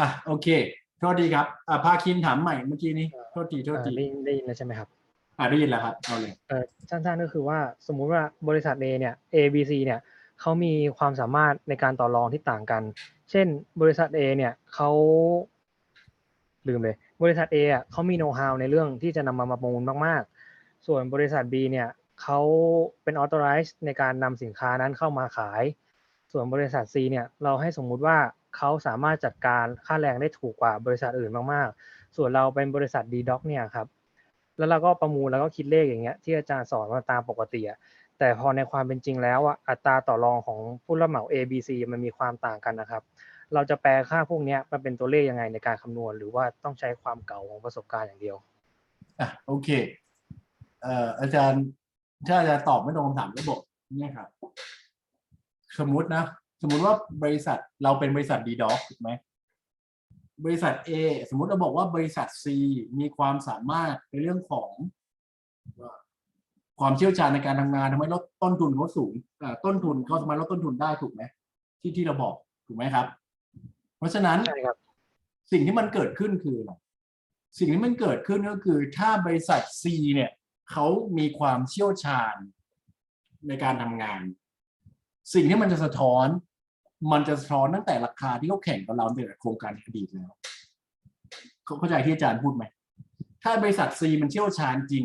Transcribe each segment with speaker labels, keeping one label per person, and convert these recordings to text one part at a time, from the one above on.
Speaker 1: อะโอเคโทษดีครับอะพาคินถามใหม่เมื่อกี้นี้โทษทีโทษ
Speaker 2: อ่า
Speaker 1: ที
Speaker 2: ได้ได้ยินแล้วใช่ไหมครับ
Speaker 1: อะได้ยินแล้วครับเอาเลย
Speaker 2: เออสั้นๆก็คือว่าสมมุติว่าบริษัท A เนี่ย A B C เนี่ยเขามีความสามารถในการต่อรองที่ต่างกัน เช่น บริษัท A เนี่ยเขาลืมเลย บริษัท A อะเขามีโน้ตฮาวในเรื่องที่จะนำมาประมูลมาก ๆ ส่วนบริษัท B เนี่ยเขาเป็น authorize ในการนำสินค้านั้นเข้ามาขาย ส่วนบริษัท C เนี่ยเราให้สมมุติว่า เขาสามารถจัดการค่าแรงได้ถูกกว่าบริษัทอื่นมากๆ ส่วนเราเป็นบริษัท D Doc เนี่ยครับ แล้วเราก็ประมูลแล้วก็คิดเลขอย่างเงี้ยที่อาจารย์สอนมาตามปกติอะแต่พอในความเป็นจริงแล้วอะอัตราต่อรองของผู้รับเหมา A B C มันมีความต่างกันนะครับ เราจะแปลค่าพวกนี้มันเป็นตัวเลขยังไงในการคำนวณ หรือว่าต้องใช้ความเก่าของประสบการณ์อย่างเดียว
Speaker 1: อะโอเคเอ่ออาจารย์ถ้าอาจารย์ตอบไม่ตรงคำถามก็บอกนี่ครับ สมมตินะ สมมุติว่าบริษัทเราเป็นบริษัทดีด็อกถูกไหมบริษัท A สมมุติเราบอกว่าบริษัท C มีความสามารถในเรื่องของว่าความเชี่ยวชาญในการทำงานทำให้ลดต้นทุนเขาสูงอ่าต้นทุนเขาสามารถลดต้นทุนได้ถูกไหมที่ที่เราบอกถูกไหมครับ เพราะฉะนั้น
Speaker 2: ใช่ครับ
Speaker 1: สิ่งที่มันเกิดขึ้นคืออะไรสิ่งที่มันเกิดขึ้นก็คือถ้าบริษัท C เนี่ยเขามีความเชี่ยวชาญในการทำงาน สิ่งที่มันจะสะท้อน มันจะสะท้อนตั้งแต่ราคาที่เขาแข่งกับเราตั้งแต่โครงการอดีตแล้วเขาเข้าใจที่อาจารย์พูดไหม ถ้าบริษัท C มันเชี่ยวชาญจริง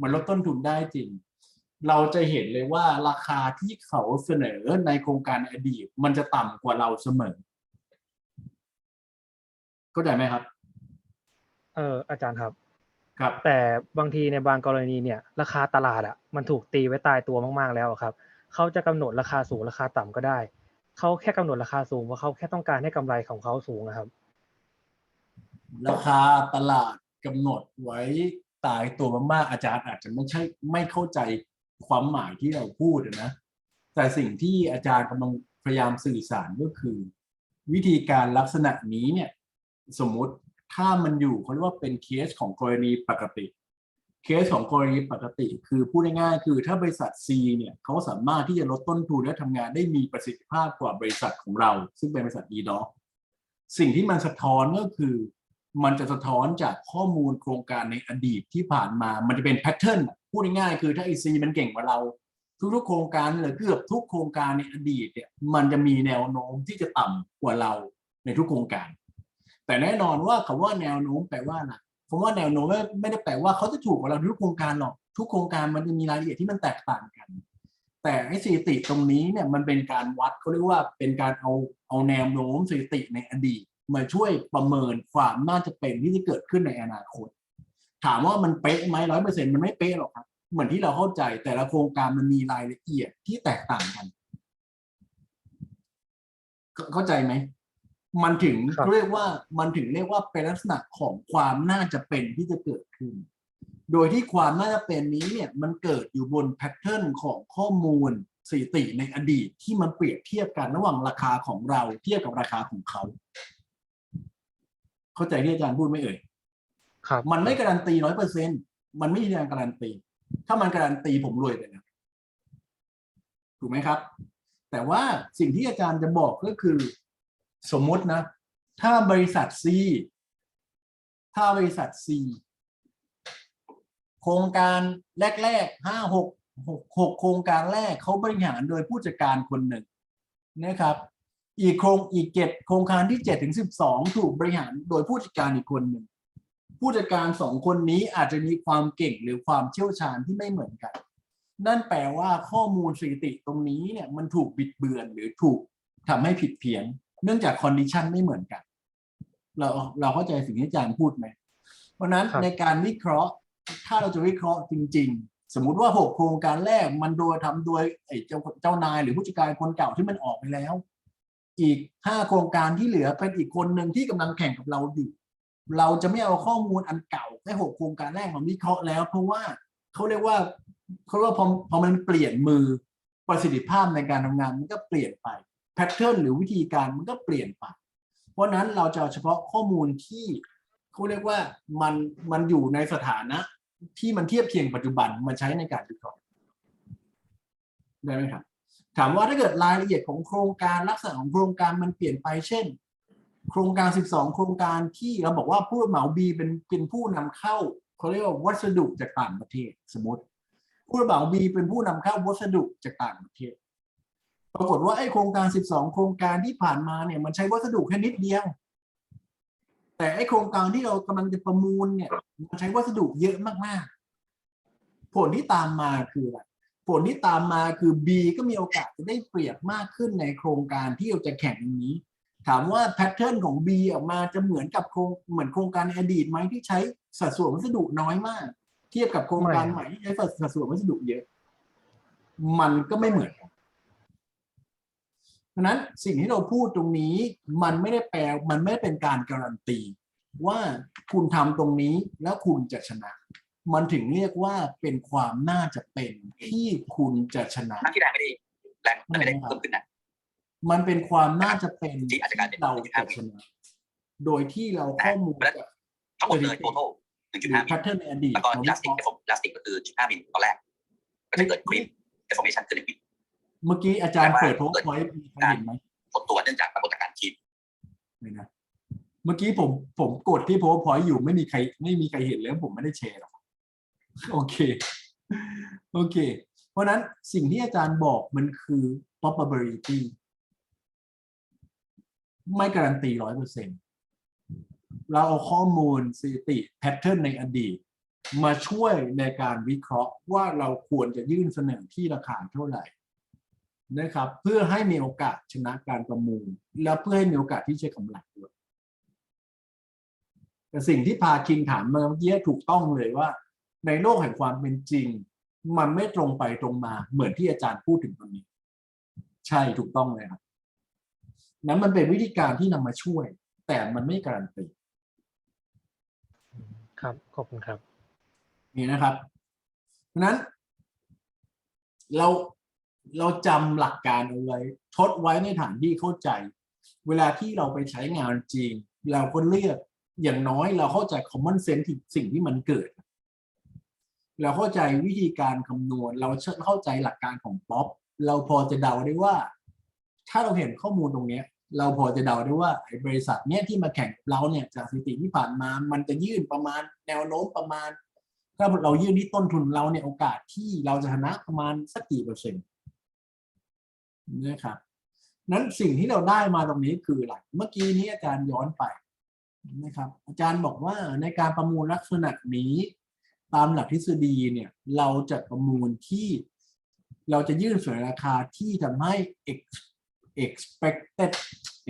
Speaker 1: มันลดต้นทุนได้จริง เราจะเห็นเลยว่าราคาที่เขาเสนอในโครงการอดีต มันจะต่ำกว่าเราเสมอ เข้าใจไหมครับ
Speaker 2: เอออาจารย์ครับ
Speaker 1: ครับ
Speaker 2: แต่บางทีในบางกรณีเนี่ย ราคาตลาดอะมันถูกตีไว้ตายตัวมาก ๆ แล้วอะครับ เขาจะกำหนดราคาสูงราคาต่ำก็ได้ เขาแค่กำหนดราคาสูงเพราะเขาแค่ต้องการให้กำไรของเขาสูงนะครับ
Speaker 1: ราคาตลาดกำหนดไว้ตายตัวมากๆอาจารย์อาจจะไม่ใช่ไม่เข้าใจความหมายที่เราพูดนะ แต่สิ่งที่อาจารย์กำลังพยายามสื่อสารก็คือ วิธีการลักษณะนี้เนี่ย สมมุติถ้ามันอยู่เขาเรียกว่าเป็นเคสของกรณีปกติ เคสของกรณีปกติ คือพูดง่ายๆคือถ้าบริษัท C เนี่ยเขาสามารถที่จะลดต้นทุนและทำงานได้มีประสิทธิภาพกว่าบริษัทของเรา ซึ่งเป็นบริษัท e d o สิ่งที่มันสะท้อนก็คือ มันจะสะท้อนจากข้อมูลโครงการในอดีตที่ผ่านมา มันจะเป็นแพทเทิร์นพูดง่ายๆคือถ้า EC มันเก่งกว่าเราทุกๆโครงการหรือเกือบทุกโครงการในอดีตเนี่ยมันจะมีแนวโน้มที่จะต่ำกว่าเราในทุกโครงการ แต่แน่นอนว่าคำว่าแนวโน้มแปลว่าอะไร คำว่าแนวโน้มไม่ได้แปลว่าเขาจะถูกกว่าเราทุกโครงการหรอกทุกโครงการมันจะมีรายละเอียดที่มันแตกต่างกัน แต่ไอ้สถิติตรงนี้เนี่ยมันเป็นการวัดเขาเรียกว่าเป็นการเอาเอาแนวโน้มสถิติในอดีต มาช่วยประเมินความน่าจะเป็นที่จะเกิดขึ้นในอนาคต ถามว่ามันเป๊ะไหมร้อยเปอร์เซ็นต์มันไม่เป๊ะหรอกครับเหมือนที่เราเข้าใจแต่ละโครงการมันมีรายละเอียดที่แตกต่างกัน เข้าใจไหม มันถึง
Speaker 2: ครับ
Speaker 1: เรียกว่ามันถึงเรียกว่าเป็นลักษณะของความน่าจะเป็นที่จะเกิดขึ้น โดยที่ความน่าจะเป็นนี้เนี่ยมันเกิดอยู่บนแพทเทิร์นของข้อมูลสถิติในอดีตที่มันเปรียบเทียบกันระหว่างราคาของเราเทียบกับราคาของเขา เข้าใจที่อาจารย์พูดไหมเอ่ย
Speaker 2: ครับ
Speaker 1: มันไม่การันตีร้อยเปอร์เซ็นมันไม่มีการการันตี ถ้ามันการันตีผมรวยไปแล้วถูกไหมครับ แต่ว่าสิ่งที่อาจารย์จะบอกก็คือ สมมตินะ ถ้าบริษัท C ถ้าบริษัท C โครงการแรกๆห้าหกหกหกโครงการแรกเขาบริหารโดยผู้จัดการคนหนึ่งนะครับ อีกโครงอีกเจ็ดโครงการที่เจ็ดถึงสิบสองถูกบริหารโดยผู้จัดการอีกคนหนึ่งผู้จัดการสองคนนี้อาจจะมีความเก่งหรือความเชี่ยวชาญที่ไม่เหมือนกัน นั่นแปลว่าข้อมูลสถิติตรงนี้เนี่ยมันถูกบิดเบือนหรือถูกทำให้ผิดเพี้ยน เนื่องจากคอนดิชันไม่เหมือนกัน เราเราเข้าใจสิ่งที่อาจารย์พูดไหม เพราะฉะนั้น
Speaker 2: ครับ
Speaker 1: ในการวิเคราะห์ ถ้าเราจะวิเคราะห์จริง ๆ สมมุติว่าหกโครงการแรกมันโดยทำโดยไอ้เจ้าเจ้านายหรือผู้จัดการคนเก่าที่มันออกไปแล้ว อีกห้าโครงการที่เหลือเป็นอีกคนหนึ่งที่กำลังแข่งกับเราอยู่เราจะไม่เอาข้อมูลอันเก่าแค่หกโครงการแรกมาวิเคราะห์แล้ว เพราะว่าเขาเรียกว่าเขาเรียกว่าพอพอมันเปลี่ยนมือประสิทธิภาพในการทำงานมันก็เปลี่ยนไป แพทเทิร์นหรือวิธีการมันก็เปลี่ยนไป เพราะนั้นเราจะเฉพาะข้อมูลที่เขาเรียกว่ามันมันอยู่ในสถานะ ที่มันเทียบเคียงปัจจุบันมาใช้ในการวิเคราะห์ได้ไหมครับถามว่าถ้าเกิดรายละเอียดของโครงการลักษณะของโครงการมันเปลี่ยนไปเช่น โครงการ 12 โครงการที่เราบอกว่าผู้รับเหมา B เป็นเป็นผู้นำเข้าเขาเรียกว่าวัสดุจากต่างประเทศสมมติผู้รับเหมา B เป็นผู้นำเข้าวัสดุจากต่างประเทศ ปรากฏว่าไอ้โครงการ 12 โครงการที่ผ่านมาเนี่ยมันใช้วัสดุแค่นิดเดียว แต่ไอ้โครงการที่เรากำลังจะประมูลเนี่ยมันใช้วัสดุเยอะมากๆ ผลที่ตามมาคืออะไรผลที่ตามมาคือ B ก็มีโอกาสจะได้เปรียบมากขึ้นในโครงการที่เราจะแข่งนี้ ถามว่าแพทเทิร์นของ B ออกมาจะเหมือนกับโครงเหมือนโครงการในอดีตไหมที่ใช้สัดส่วนวัสดุน้อยมาก เทียบกับโครงการใหม่ที่ใช้สัดส่วนวัสดุเยอะ มันก็ไม่เหมือนกัน ราะฉะนั้นสิ่งที่เราพูดตรงนี้มันไม่ได้แปลมันไม่ได้เป็นการการันตี ว่าคุณทำตรงนี้แล้วคุณจะชนะ มันถึงเรียกว่าเป็นความน่าจะเป็นที่คุณจะชนะ
Speaker 3: ทั้งที่แรงไม่ได้แรงมันไม่ได้เพิ่มขึ้นนะ
Speaker 1: มันเป็นความน่าจะเป็น
Speaker 3: ที่อาจจะกลายเป็น
Speaker 1: เราจะชนะโดยที่เราข้อมูลจาก
Speaker 3: ทั้งหมดเลยโทโต้หนึ่งจุดห้ามิ
Speaker 1: แพ
Speaker 3: ล
Speaker 1: ทเทิร์นในอดีต
Speaker 3: แล้วก็
Speaker 1: มา
Speaker 3: อิ
Speaker 1: วิ
Speaker 3: ลาส
Speaker 1: เค
Speaker 3: ติก
Speaker 1: ราะห์
Speaker 3: อิลาสติกก็คือจุดห้ามิลตอนแรก ก็จะเกิดครีมเดฟอร์เมชันเกิดในวิน
Speaker 1: เมื่อกี้อาจารย์
Speaker 3: แปลว่า
Speaker 1: เปิดโพสต์ไว้มีใครเห็นไหม
Speaker 3: หดตัวเนื่องจากปรากฏการณ์ครีม
Speaker 1: ไม่นะเมื่อกี้ผมผมกดที่โพสต์พอยต์อยู่ไม่มีใคร ไม่มีใครเห็นเลยผมไม่ได้แชร์หรอกโอเค โอเค เพราะฉะนั้นสิ่งที่อาจารย์บอกมันคือ probability ไม่การันตีร้อยเปอร์เซ็นเราเอาข้อมูลสถิติแพทเทิร์นในอดีต มาช่วยในการวิเคราะห์ว่าเราควรจะยื่นเสนอที่ราคาเท่าไหร่ นะครับเพื่อให้มีโอกาสชนะการประมูล และเพื่อให้มีโอกาสที่จะกำไรด้วยแต่สิ่งที่พาคิงถามมาเมื่อกี้ถูกต้องเลยว่า ในโลกแห่งความเป็นจริง มันไม่ตรงไปตรงมา เหมือนที่อาจารย์พูดถึงตรงนี้ ใช่ถูกต้องเลยครับนั้นมันเป็นวิธีการที่นำมาช่วย แต่มันไม่การันตี
Speaker 2: ครับขอบคุณครับ
Speaker 1: นี่นะครับเพราะฉะนั้น เรา เราจำหลักการเอาไว้ทดไว้ในฐานที่เข้าใจ เวลาที่เราไปใช้งานจริง เราก็เลือกอย่างน้อยเราเข้าใจ common sense ที่สิ่งที่มันเกิด เราเข้าใจวิธีการคำนวณ เราเข้าใจหลักการของป๊อปเราพอจะเดาได้ว่า ถ้าเราเห็นข้อมูลตรงเนี้ยเราพอจะเดาได้ว่าไอ้บริษัทเนี้ยที่มาแข่งกับเราเนี่ยจากสถิติที่ผ่านมา มันจะยื่นประมาณแนวโน้มประมาณ ถ้าเรายื่นที่ต้นทุนเราเนี่ยโอกาสที่เราจะชนะประมาณสักกี่เปอร์เซ็นต์ นะครับนั้นสิ่งที่เราได้มาตรงนี้คืออะไรเมื่อกี้นี้อาจารย์ย้อนไปนะครับ อาจารย์บอกว่าในการประมูลลักษณะนี้ ตามหลักทฤษฎีเนี่ยเราจะประมูลที่เราจะยื่นเสนอราคาที่ทำให้ ex- expected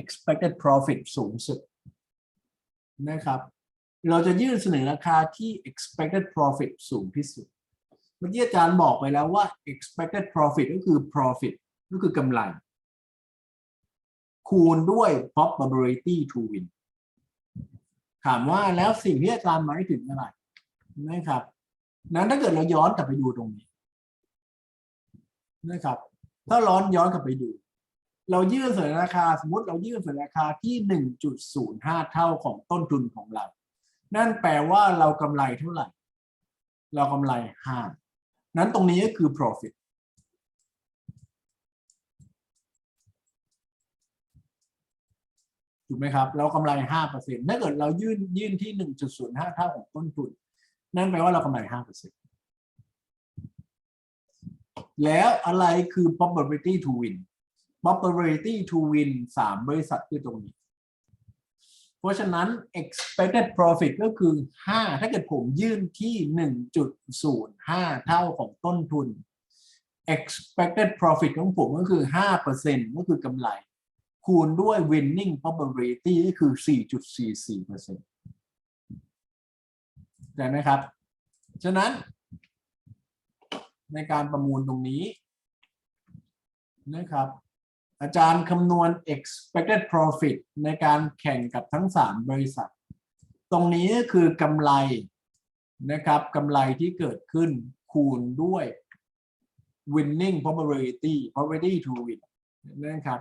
Speaker 1: expected profit สูงสุดนะครับ เราจะยื่นเสนอราคาที่ expected profit สูงที่สุด เมื่อกี้อาจารย์บอกไปแล้วว่า expected profit ก็คือ profit ก็คือกำไร คูณด้วย probability to win ถามว่าแล้วสิ่งที่อาจารย์หมายถึงอะไรนะครับ นั้นถ้าเกิดเราย้อนกลับไปดูตรงนี้นะครับ ถ้าร้อนย้อนกลับไปดู เรายื่นเสนอราคาสมมติเรายื่นเสนอราคาที่ 1.05 เท่าของต้นทุนของเรา นั่นแปลว่าเรากำไรเท่าไหร่ เรากำไร5นั้นตรงนี้ก็คือ profit ถูกไหมครับเรากำไร5%ถ้าเกิดเรายื่นยื่นที่1.05เท่าของต้นทุน นั่นแปลว่าเรากำไร5%แล้วอะไรคือ probability to win probability to win สามบริษัทคือตรงนี้ เพราะฉะนั้น expected profit ก็คือ 5 ถ้าเกิดผมยื่นที่ 1.05 เท่าของต้นทุน expected profit ของผมก็คือ 5%ก็คือกำไร คูณด้วย winning probability ก็คือ 4.44%ได้ไหมครับ ฉะนั้น ในการประมูลตรงนี้นะครับ อาจารย์คำนวณ expected profit ในการแข่งกับทั้ง 3 บริษัท ตรงนี้ก็คือกำไรนะครับกำไรที่เกิดขึ้นคูณด้วย winning probability probability to win นะครับ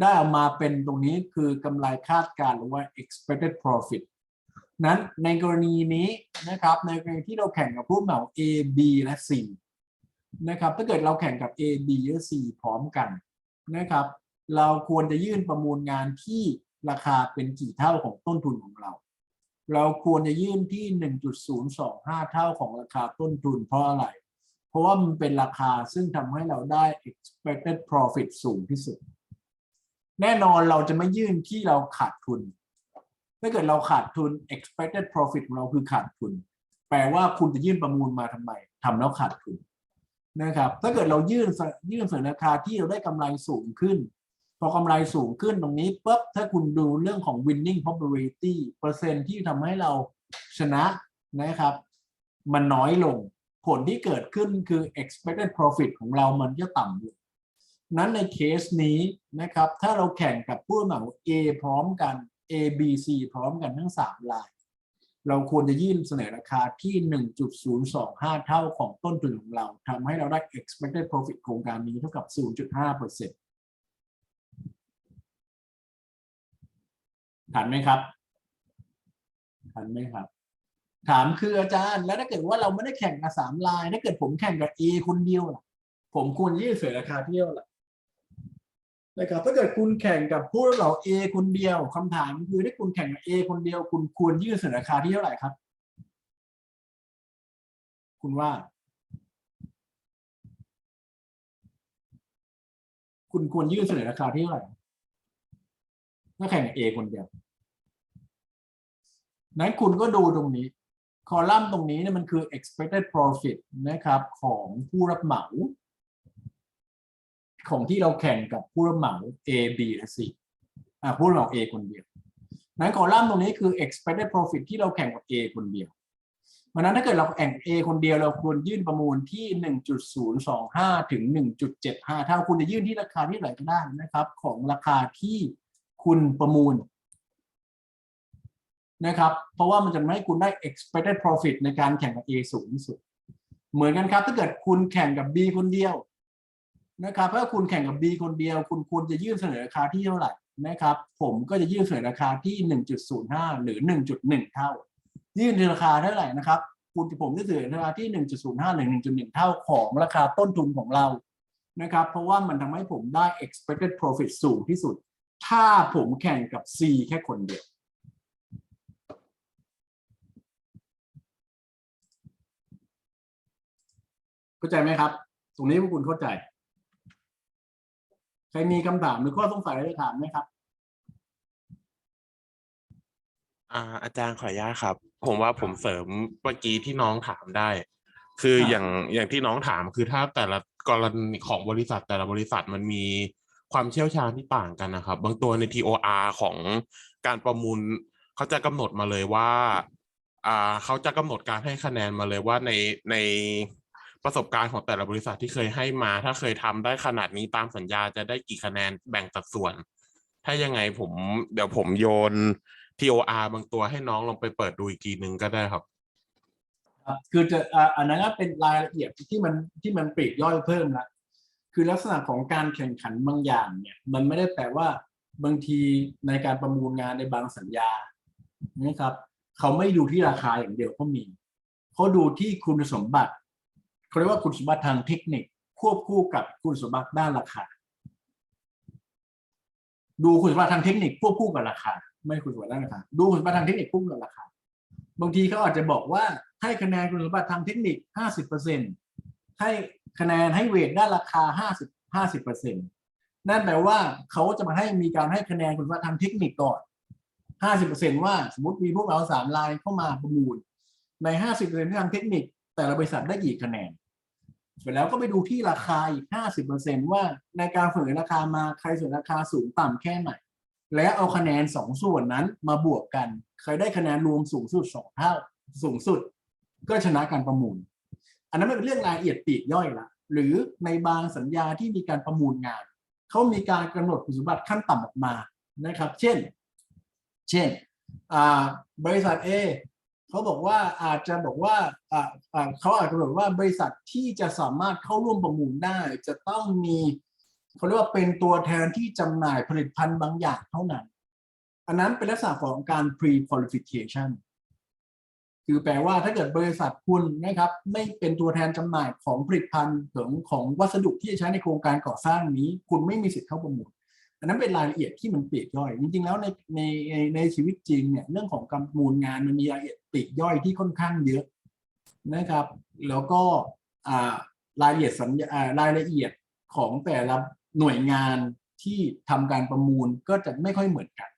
Speaker 1: ได้ออกมาเป็นตรงนี้คือกำไรคาดการณ์หรือว่า expected profit นั้นในกรณีนี้นะครับในกรณีที่เราแข่งกับผู้เหมา A B และ C นะครับถ้าเกิดเราแข่งกับ A B และ C พร้อมกันนะครับ เราควรจะยื่นประมูลงานที่ราคาเป็นกี่เท่าของต้นทุนของเรา เราควรจะยื่นที่ 1.025 เท่าของราคาต้นทุนเพราะอะไร เพราะว่ามันเป็นราคาซึ่งทำให้เราได้ expected profit สูงที่สุด แน่นอนเราจะไม่ยื่นที่เราขาดทุน ถ้าเกิดเราขาดทุน expected profit ของเราคือขาดทุน แปลว่าคุณจะยื่นประมูลมาทำไมทำแล้วขาดทุนนะครับ ถ้าเกิดเรายื่นยื่นเสนอราคาที่เราได้กำไรสูงขึ้น พอกำไรสูงขึ้นตรงนี้ปุ๊บถ้าคุณดูเรื่องของ winning probability เปอร์เซ็นต์ที่ทำให้เราชนะนะครับ มันน้อยลง ผลที่เกิดขึ้นคือ expected profit ของเรามันจะต่ำลง นั้นในเคสนี้นะครับ ถ้าเราแข่งกับผู้เหมา A พร้อมกัน A B C พร้อมกันทั้ง3ราย เราควรจะยื่นเสนอราคาที่ 1.025 เท่าของต้นทุนของเราทำให้เราได้ expected profit โครงการนี้เท่ากับ 0.5%ทันไหมครับทันไหมครับ ถามคืออาจารย์แล้วถ้าเกิดว่าเราไม่ได้แข่งกับสามลาย ถ้าเกิดผมแข่งกับ A คนเดียวล่ะผมควรยื่นเสนอราคาเที่ยวล่ะ นะครับถ้าเกิดคุณแข่งกับผู้รับเหมา A คนเดียวคำถามคือถ้าคุณแข่งกับ A คนเดียว คุณควรยื่นเสนอราคาที่เท่าไหร่ครับ คุณว่า คุณควรยื่นเสนอราคาที่เท่าไหร่ถ้าแข่งกับ A คนเดียวนั้นคุณก็ดูตรงนี้ คอลัมน์ตรงนี้เนี่ยมันคือ expected profit นะครับของผู้รับเหมา ของที่เราแข่งกับผู้รับเหมา A B และ C อ่าผู้รับเหมา A คนเดียวนั้นคอลัมน์ตรงนี้คือ expected profit ที่เราแข่งกับ A คนเดียวเพราะนั้นถ้าเกิดเราแข่ง A คนเดียวเราควรยื่นประมูลที่ 1.025 ถึง 1.75ถ้าคุณจะยื่นที่ราคาที่ไหนก็ได้นะครับ ของราคาที่คุณประมูลนะครับ เพราะว่ามันจะทำให้คุณได้ expected profit ในการแข่งกับ A สูงที่สุด เหมือนกันครับ ถ้าเกิดคุณแข่งกับ B คนเดียว นะครับถ้าคุณแข่งกับ B คนเดียว คุณควรจะยื่นเสนอราคาที่เท่าไหร่นะครับ ผมก็จะยื่นเสนอราคาที่ 1.05 หรือ 1.1 เท่า ยื่นในราคาเท่าไหร่นะครับ คุณผมจะเสนอราคาที่ 1.05 หรือ 1.1 เท่าของราคาต้นทุนของเรานะครับ เพราะว่ามันทำให้ผมได้ expected profit สูงที่สุด ถ้าผมแข่งกับ C แค่คนเดียวเข้าใจไหมครับ ตรงนี้พวกคุณเข้าใจ ใครมีคำถามหรือข้อสงสัยอะไรจะถามไหมครับ
Speaker 4: อ่าอาจารย์ขออนุญาตครับ ผมว่าผมเสริมเมื่อกี้ที่น้องถามได้ คือ
Speaker 1: ครับ
Speaker 4: อย่างอย่างที่น้องถามคือถ้าแต่ละกรณีของบริษัทแต่ละบริษัทมันมีความเชี่ยวชาญที่ต่างกันนะครับ บางตัวใน TOR ของการประมูลเขาจะกำหนดมาเลยว่า อ่าเขาจะกำหนดการให้คะแนนมาเลยว่าในใน ประสบการณ์ของแต่ละบริษัทที่เคยให้มา ถ้าเคยทำได้ขนาดนี้ตามสัญญาจะได้กี่คะแนนแบ่งสัดส่วน ถ้ายังไงผมเดี๋ยวผมโยน TOR บางตัวให้น้องลองไปเปิดดูอีกทีหนึ่งก็ได้ครับ
Speaker 1: คือจะอันนั้นก็เป็นรายละเอียดที่มันที่มันปลีกย่อยเพิ่มละคือลักษณะของการแข่งขันบางอย่างเนี่ย มันไม่ได้แปลว่าบางทีในการประมูลงานในบางสัญญานะครับ เขาไม่ดูที่ราคาอย่างเดียวก็มี เขาดูที่คุณสมบัติ เขาเรียกว่าคุณสมบัติทางเทคนิค ควบคู่กับคุณสมบัติด้านราคา ดูคุณสมบัติทางเทคนิคควบคู่กับราคา ไม่คุณสมบัติด้านราคา ดูคุณสมบัติทางเทคนิคควบคู่กับราคา บางทีเขาอาจจะบอกว่าให้คะแนนคุณสมบัติทางเทคนิค 50%ให้คะแนนให้เวทด้านราคา 50 50%นั่นแปลว่าเขาจะมาให้มีการให้คะแนนคุณสมบัติทางเทคนิคก่อน 50%ว่าสมมติมีพวกเราสามรายเข้ามาประมูลใน 50%ทางเทคนิค แต่ละบริษัทได้กี่คะแนน เสร็จแล้วก็ไปดูที่ราคาอีก 50%ว่าในการเสนอราคามาใครเสนอราคาสูงต่ำแค่ไหน แล้วเอาคะแนนสองส่วนนั้นมาบวกกัน ใครได้คะแนนรวมสูงสุดสองเท่าสูงสุด ก็ชนะการประมูล อันนั้นมันเป็นเรื่องรายละเอียดปีกย่อยละหรือในบางสัญญาที่มีการประมูลงาน เขามีการกำหนดคุณสมบัติขั้นต่ำออกมานะครับ เช่น เช่นบริษัท A เขาบอกว่าอาจจะบอกว่าเขาอาจจะบอกว่าบริษัทที่จะสามารถเข้าร่วมประมูลได้ จะต้องมีเขาเรียกว่าเป็นตัวแทนที่จำหน่ายผลิตภัณฑ์บางอย่างเท่านั้น อันนั้นเป็นลักษณะของการ pre qualification คือแปลว่าถ้าเกิดบริษัทคุณนะครับ ไม่เป็นตัวแทนจำหน่ายของผลิตภัณฑ์ของของวัสดุที่จะใช้ในโครงการก่อสร้างนี้ คุณไม่มีสิทธิ์เข้าประมูล อันนั้นเป็นรายละเอียดที่มันปลีกย่อย จริงๆแล้วในในในชีวิตจริงเนี่ยเรื่องของการประมูลงานมันมีรายละเอียดปลีกย่อยที่ค่อนข้างเยอะนะครับ แล้วก็รายละเอียดสัญญารายละเอียดของแต่ละหน่วยงานที่ทำการประมูลก็จะไม่ค่อยเหมือนกัน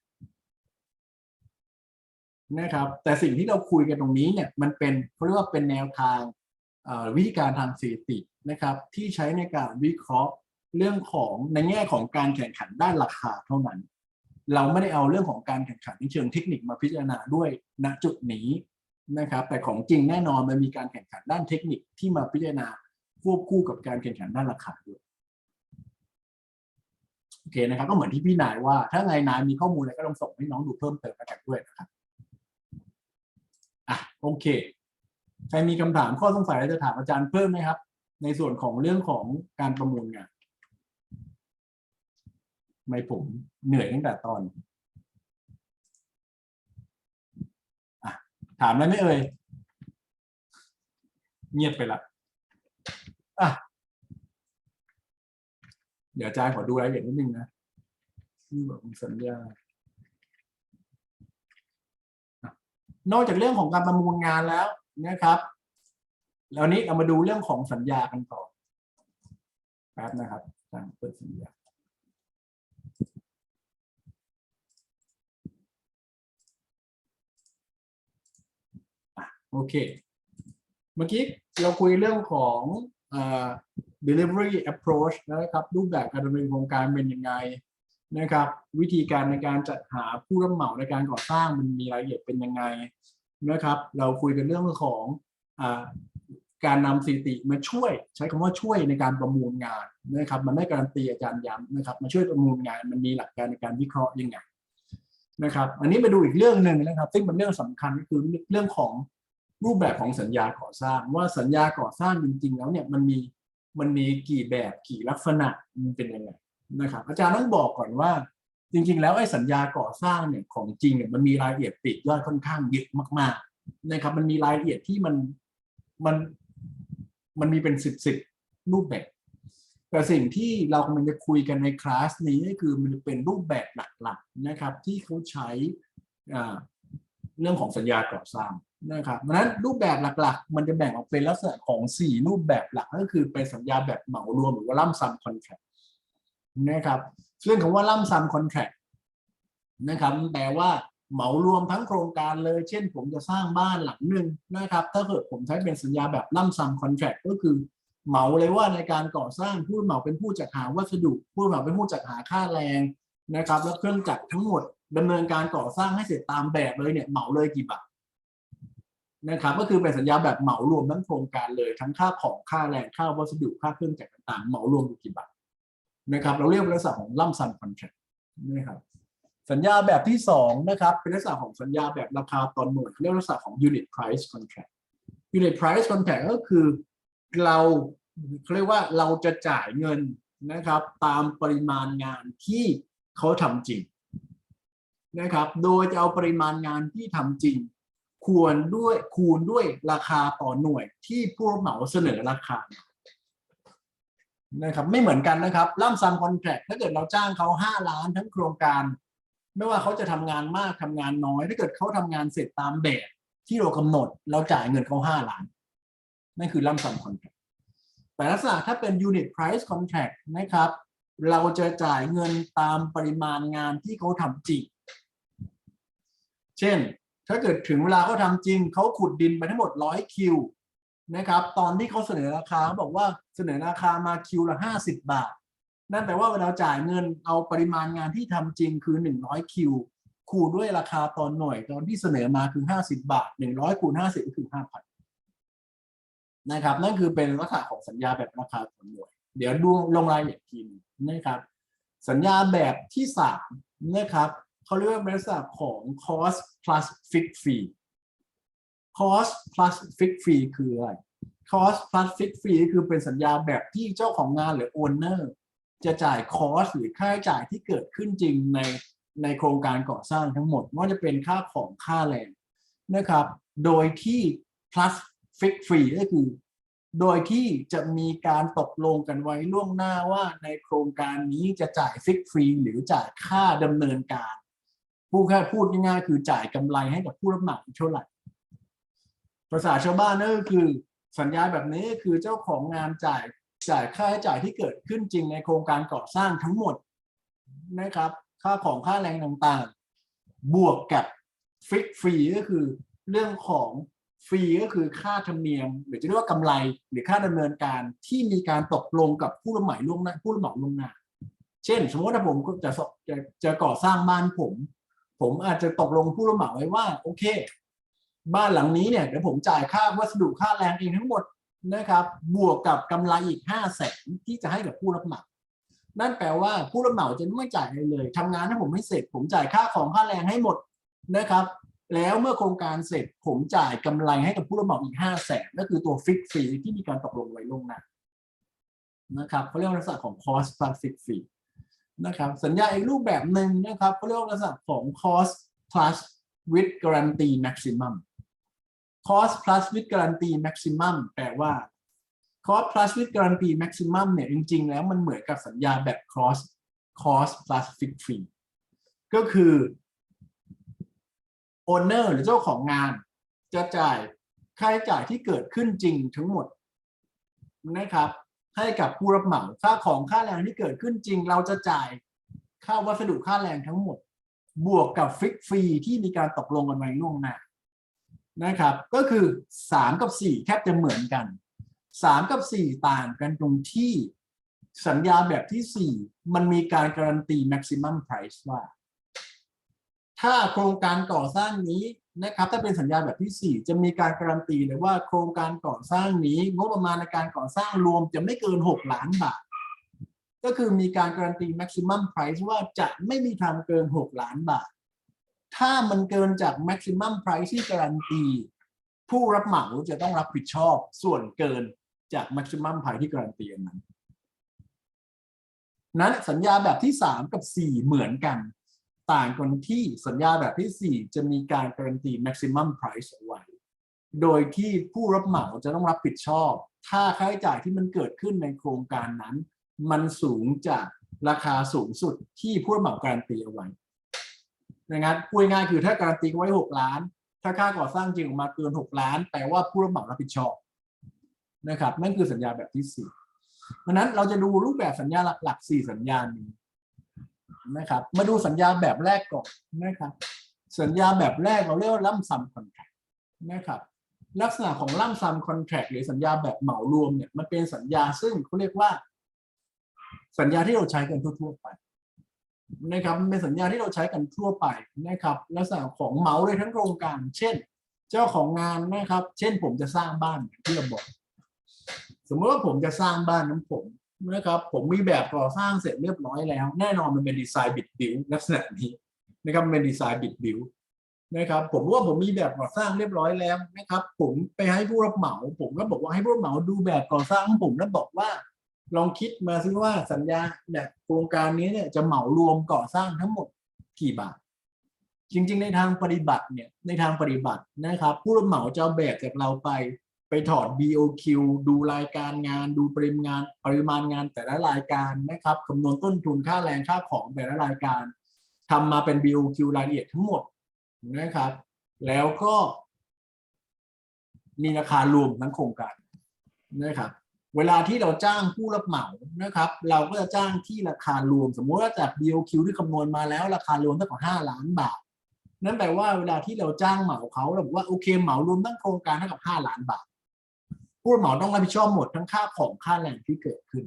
Speaker 1: นะครับ แต่สิ่งที่เราคุยกันตรงนี้เนี่ยมันเป็นเขาเรียกว่าเป็นแนวทางวิธีการทางสถิตินะครับ ที่ใช้ในการวิเคราะห์ เรื่องของในแง่ของการแข่งขันด้านราคาเท่านั้น เราไม่ได้เอาเรื่องของการแข่งขันในเชิงเทคนิคมาพิจารณาด้วยณจุดนี้นะครับ แต่ของจริงแน่นอนมันมีการแข่งขันด้านเทคนิคที่มาพิจารณาควบคู่กับการแข่งขันด้านราคาด้วยโอเคนะครับก็เหมือนที่พี่นายว่า ถ้าไงนายมีข้อมูลอะไรก็ต้องส่งให้น้องดูเพิ่มเติมกันด้วยนะครับอะโอเค ใครมีคำถามข้อสงสัยอะไรจะถามอาจารย์เพิ่มไหมครับ ในส่วนของเรื่องของการประมูลงานทำ ไม่ผมเหนื่อยตั้งแต่ตอนอถามได้วไหมเอ่ย เงียบไปละอะเดี๋ยวอาจารย์ขอดูรายละเอียดนิดนึงนะที่บอกสัญญานอกจากเรื่องของการประมูลงานแล้วนะครับ แล้วนี้เรามาดูเรื่องของสัญญากันต่อแป๊บนะครับตั้งเปิดสัญญาอะ โอเค เมื่อกี้เราคุยเรื่องของเอ่อ delivery approach นะครับ รูปแบบการดำเนินโครงการเป็นยังไงนะครับ วิธีการในการจัดหาผู้รับเหมาในการก่อสร้างมันมีรายละเอียดเป็นยังไงนะครับ เราคุยกันเรื่องของอาการนำสถิติมาช่วย ใช้คำว่าช่วยในการประมูลงานนะครับ มันไม่การันตีอาจารย์ย้ำนะครับ มาช่วยประมูลงานมันมีหลักการในการวิเคราะห์ยังไงนะครับ อันนี้มาดูอีกเรื่องหนึ่งนะครับ ซึ่งเป็นเรื่องสำคัญก็คือเรื่องของ รูปแบบของสัญญาก่อสร้าง ว่าสัญญาก่อสร้างจริงๆ แล้วเนี่ยมันมีมันมีกี่แบบกี่ลักษณะมันเป็นยังไงนะครับอาจารย์ต้องบอกก่อนว่า จริง ๆ แล้วไอ้สัญญาก่อสร้างเนี่ยของจริงเนี่ยมันมีรายละเอียดปลีกย่อยค่อนข้างเยอะมากๆนะครับมันมีรายละเอียดที่มันมันมันมีเป็นสิบสิบรูปแบบ แต่สิ่งที่เรากำลังจะคุยกันในคลาสนี้ก็คือมันเป็นรูปแบบหลักๆนะครับ ที่เขาใช้อ่าเรื่องของสัญญาก่อสร้าง นะครับดังนั้นรูปแบบหลักๆ มันจะแบ่งออกเป็นลักษณะของสี่รูปแบบหลักก็คือเป็นสัญญาแบบเหมารวมหรือว่าล่ำซัมคอนแทคนะครับซึ่งคำว่าล่ำซัมคอนแทคนะครับแปลว่าเหมารวมทั้งโครงการเลย เช่น ผมจะสร้างบ้านหลังหนึ่งนะครับ ถ้าเกิดผมใช้เป็นสัญญาแบบล่ำซัมคอนแทคก็คือเหมาเลยว่าในการก่อสร้างผู้เหมาเป็นผู้จัดหาวัสดุผู้เหมาเป็นผู้จัดหาค่าแรงนะครับ แล้วเครื่องจักรทั้งหมดดำเนินการก่อสร้างให้เสร็จตามแบบเลยเนี่ยเหมาเลยกี่บาท นะครับก็คือเป็นสัญญาแบบเหมารวมทั้งโครงการเลยทั้งค่าของค่าแรงค่าวัสดุค่าเครื่องจักรต่างๆเหมารวมอยู่กี่บาทนะครับเราเรียกเป็นลักษณะของล่ำซัมคอนแทคนะครับสัญญาแบบที่สองนะครับเป็นลักษณะของสัญญาแบบราคาตอนหน่วยเรียกลักษณะของ unit price contract unit price contract ก็คือเราเขาเรียกว่าเราจะจ่ายเงินนะครับตามปริมาณงานที่เขาทำจริงนะครับ โดยจะเอาปริมาณงานที่ทำจริง ควรด้วยคูณด้วยราคาต่อหน่วยที่ผู้รับเหมาเสนอราคานะครับไม่เหมือนกันนะครับล่ำซัมคอนแทคถ้าเกิดเราจ้างเขาห้าล้านทั้งโครงการ ไม่ว่าเขาจะทำงานมากทำงานน้อย ถ้าเกิดเขาทำงานเสร็จตามแบบที่เรากำหนดเราจ่ายเงินเขาห้าล้านนั่นคือล่ำซัมคอนแทคแต่ลักษณะถ้าเป็น unit price contract นะครับ เราจะจ่ายเงินตามปริมาณงานที่เขาทำจริง เช่น ถ้าเกิดถึงเวลาเขาทำจริงเขาขุดดินไปทั้งหมดร้อยคิวนะครับตอนที่เขาเสนอราคาเขาบอกว่าเสนอราคามาคิวละห้าสิบบาท นั่นแปลว่าเวลาจ่ายเงินเอาปริมาณงานที่ทำจริงคือหนึ่งร้อยคิวคูณด้วยราคาตอนหน่วยตอนที่เสนอมาคือห้าสิบาทหนึ่งร้อยคูณห้าสิบก็คือห้าพันนะครับ นั่นคือเป็นลักษณะของสัญญาแบบราคาตอนหน่วย เดี๋ยวดูลงรายละเอียดทีนึงนะครับ สัญญาแบบที่สามนะครับ เขาเรียกว่าเป็นลักษณะของ cost plus fix fee cost plus fix fee คืออะไร cost plus fix fee คือเป็นสัญญาแบบที่เจ้าของงานหรือ owner จะจ่าย cost หรือค่าใช้จ่ายที่เกิดขึ้นจริงในในโครงการก่อสร้างทั้งหมดไม่ว่าจะเป็นค่าของค่าแรงนะครับ โดยที่ plus fix fee ก็คือ โดยที่จะมีการตกลงกันไว้ล่วงหน้าว่าในโครงการนี้จะจ่ายฟิกฟรีหรือจ่ายค่าดำเนินการ พูดแค่พูดง่ายๆคือจ่ายกำไรให้กับผู้รับเหมาเท่าไหร่ภาษาชาวบ้านนั่นก็คือสัญญาแบบนี้คือเจ้าของงานจ่ายจ่ายค่าใช้จ่ายที่เกิดขึ้นจริงในโครงการก่อสร้างทั้งหมดนะครับ ค่าของค่าแรงต่างๆ บวกกับฟิกฟรีก็คือเรื่องของฟรีก็คือค่าธรรมเนียม หรือจะเรียกว่ากำไรหรือค่าดำเนินการที่มีการตกลงกับผู้รับเหมาล่วงหน้าผู้รับเหมาล่วงหน้า เช่น สมมติว่าถ้าผมจะจะจะก่อสร้างบ้านผม ผมอาจจะตกลงผู้รับเหมาไว้ว่า โอเค บ้านหลังนี้เนี่ยเดี๋ยวผมจ่ายค่าวัสดุค่าแรงเองทั้งหมดนะครับ บวกกับกำไรอีกห้าแสนที่จะให้กับผู้รับเหมานั่นแปลว่าผู้รับเหมาจะไม่จ่ายอะไรเลยทำงานให้ผมไม่เสร็จ ผมจ่ายค่าของค่าแรงให้หมดนะครับ แล้วเมื่อโครงการเสร็จผมจ่ายกำไรให้กับผู้รับเหมาอีกห้าแสนก็คือตัวฟิกฟรีที่มีการตกลงไว้ลงหน้านะครับเขาเรียกว่าลักษณะของ cost plus fix fee นะครับสัญญาอีกรูปแบบหนึ่งนะครับเขาเรียกว่าลักษณะของ cost plus with guarantee maximum cost plus with guarantee maximum แปลว่า cost plus with guarantee maximum เนี่ยจริง ๆ แล้วมันเหมือนกับสัญญาแบบ cross cost plus fixed fee ก็คือ owner หรือเจ้าของงาน จะจ่ายค่าใช้จ่ายที่เกิดขึ้นจริงทั้งหมดนะครับ ให้กับผู้รับเหมาค่าของค่าแรงที่เกิดขึ้นจริง เราจะจ่ายค่าวัสดุค่าแรงทั้งหมด บวกกับฟิกฟรีที่มีการตกลงกันไว้ล่วงหน้านะครับ ก็คือ 3 กับ 4 แทบจะเหมือนกัน 3 กับ 4 ต่างกันตรงที่สัญญาแบบที่ 4 มันมีการการันตี maximum price ว่า ถ้าโครงการก่อสร้างนี้ นะครับถ้าเป็นสัญญาแบบที่ 4 จะมีการการันตีเลยว่าโครงการก่อสร้างนี้งบประมาณในการก่อสร้างรวมจะไม่เกิน 6 ล้านบาท ก็คือมีการการันตี maximum price ว่าจะไม่มีทางเกิน 6 ล้านบาท ถ้ามันเกินจาก maximum price ที่การันตี ผู้รับเหมาจะต้องรับผิดชอบส่วนเกินจาก maximum price ที่การันตีนนั้นนั้นสัญญาแบบที่ 3 กับ 4 เหมือนกัน ต่างกันที่สัญญาแบบที่ 4 จะมีการการันตี maximum price เอาไว้ โดยที่ผู้รับเหมาจะต้องรับผิดชอบ ถ้าค่าใช้จ่ายที่มันเกิดขึ้นในโครงการนั้น มันสูงจากราคาสูงสุดที่ผู้รับเหมาการันตีเอาไว้ดังนั้นพูดง่ายคือถ้าการันตีไว้ 6 ล้าน ถ้าค่าก่อสร้างจริงออกมาเกิน 6 ล้านแปลว่าผู้รับเหมารับผิดชอบนะครับนั่นคือสัญญาแบบที่สี่เพราะนั้นเราจะดูรูปแบบสัญญาหลักๆสี่สัญญานี้ นะครับ มาดูสัญญาแบบแรกก่อนนะครับ สัญญาแบบแรกเราเรียกว่าล่ำซัมคอนแทคนะครับ ลักษณะของล่ำซัมคอนแทคหรือสัญญาแบบเหมารวมเนี่ยมันเป็นสัญญาซึ่งเขาเรียกว่า สัญญาที่เราใช้กันทั่วๆไปนะครับเป็นสัญญาที่เราใช้กันทั่วไปนะครับ ลักษณะของเหมาเลยทั้งโครงการ เช่น เจ้าของงานนะครับ เช่นผมจะสร้างบ้านที่เราบอก สมมติว่าผมจะสร้างบ้านน้ำผม นะครับผมมีแบบก่อสร้างเสร็จเรียบร้อยแล้ว แน่นอนมันเป็นดีไซน์บิดบิวลักษณะนี้นะครับเป็นดีไซน์บิดบิวนะครับผมว่าผมมีแบบก่อสร้างเรียบร้อยแล้วนะครับผมไปให้ผู้รับเหมา ผมก็บอกว่าให้ผู้รับเหมาดูแบบก่อสร้างของผมแล้วบอกว่า ลองคิดมาซิว่าสัญญาแบบโครงการนี้เนี่ยจะเหมารวมก่อสร้างทั้งหมดกี่บาทจริง ๆ ในทางปฏิบัติเนี่ยในทางปฏิบัตินะครับ ผู้รับเหมาจะเอาแบบจากเราไป ไปถอด BOQ ดูรายการงานดูปริมาณปริมาณงานแต่ละรายการนะครับคำนวณต้นทุนค่าแรงค่าของแต่ละรายการทำมาเป็น BOQ รายละเอียดทั้งหมดนะครับ แล้วก็มีราคารวมทั้งโครงการนะครับ เวลาที่เราจ้างผู้รับเหมานะครับ เราก็จะจ้างที่ราคารวม สมมติว่าจาก BOQ ที่คำนวณมาแล้วราคารวมเท่ากับ5ล้านบาท นั่นแปลว่าเวลาที่เราจ้างเหมาเขาเราบอกว่าโอเคเหมารวมทั้งโครงการเท่ากับ 5 ล้านบาท ผู้รับเหมาต้องรับผิดชอบหมดทั้งค่าของค่าแรงที่เกิดขึ้น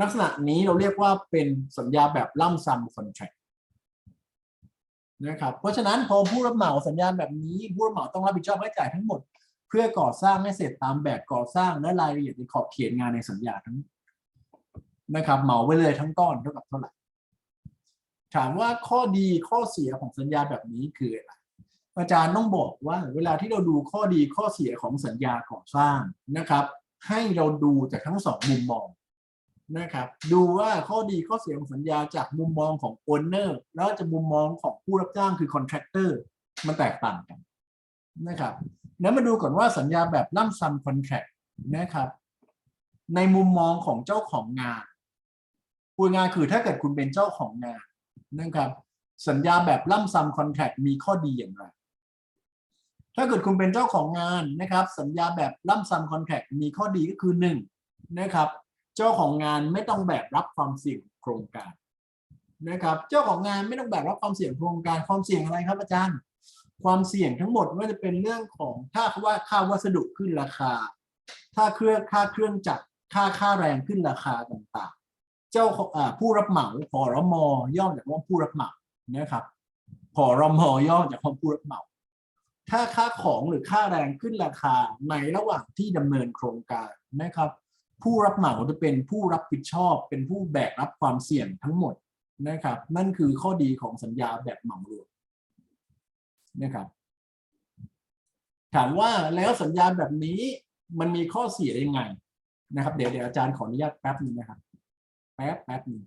Speaker 1: ลักษณะนี้เราเรียกว่าเป็นสัญญาแบบล่ำซัมคอนแทคนะครับเพราะฉะนั้นพอผู้รับเหมาสัญญาแบบนี้ ผู้รับเหมาต้องรับผิดชอบค่าใช้จ่ายทั้งหมด เพื่อก่อสร้างให้เสร็จตามแบบก่อสร้างและรายละเอียดในขอบเขตงานในสัญญาทั้งนะครับเหมาไว้เลยทั้งก้อนเท่ากับเท่าไหร่ถามว่าข้อดีข้อเสียของสัญญาแบบนี้คืออะไร อาจารย์ต้องบอกว่า เวลาที่เราดูข้อดีข้อเสียของสัญญาก่อสร้างนะครับ ให้เราดูจากทั้งสองมุมมองนะครับ ดูว่าข้อดีข้อเสียของสัญญาจากมุมมองของโอนเนอร์แล้วจากมุมมองของผู้รับจ้างคือคอนแทคเตอร์มันแตกต่างกันนะครับแล้วมาดูก่อนว่าสัญญาแบบล่ำซัมคอนแทคนะครับ ในมุมมองของเจ้าของงานพูดง่ายคือถ้าเกิดคุณเป็นเจ้าของงานนะครับ สัญญาแบบล่ำซ้ำคอนแทคมีข้อดีอย่างไร ถ้าเกิดคุณเป็นเจ้าของงานนะครับ สัญญาแบบล่ำซ้ำคอนแทคมีข้อดีก็คือหนึ่งนะครับเจ้าของงานไม่ต้องแบกรับความเสี่ยงโครงการนะครับ เจ้าของงานไม่ต้องแบกรับความเสี่ยงโครงการความเสี่ยงอะไรครับอาจารย์ ความเสี่ยงทั้งหมดไม่ว่าจะเป็นเรื่องของถ้าว่าค่าวัสดุขึ้นราคา ถ้าเครื่องค่าเครื่องจักรค่าค่าแรงขึ้นราคาต่างๆ เจ้าผู้รับเหมาพรมย่อมาจากว่าผู้รับเหมานะครับพรมย่อจากคำผู้รับเหมา ถ้าค่าของหรือค่าแรงขึ้นราคาในระหว่างที่ดำเนินโครงการนะครับ ผู้รับเหมาจะเป็นผู้รับผิดชอบ เป็นผู้แบกรับความเสี่ยงทั้งหมดนะครับ นั่นคือข้อดีของสัญญาแบบเหมารวมนะครับ ถามว่าแล้วสัญญาแบบนี้มันมีข้อเสียยังไงนะครับ เดี๋ยวเดี๋ยวอาจารย์ขออนุญาตแป๊บนึงนะครับ แป๊บแป๊บนึง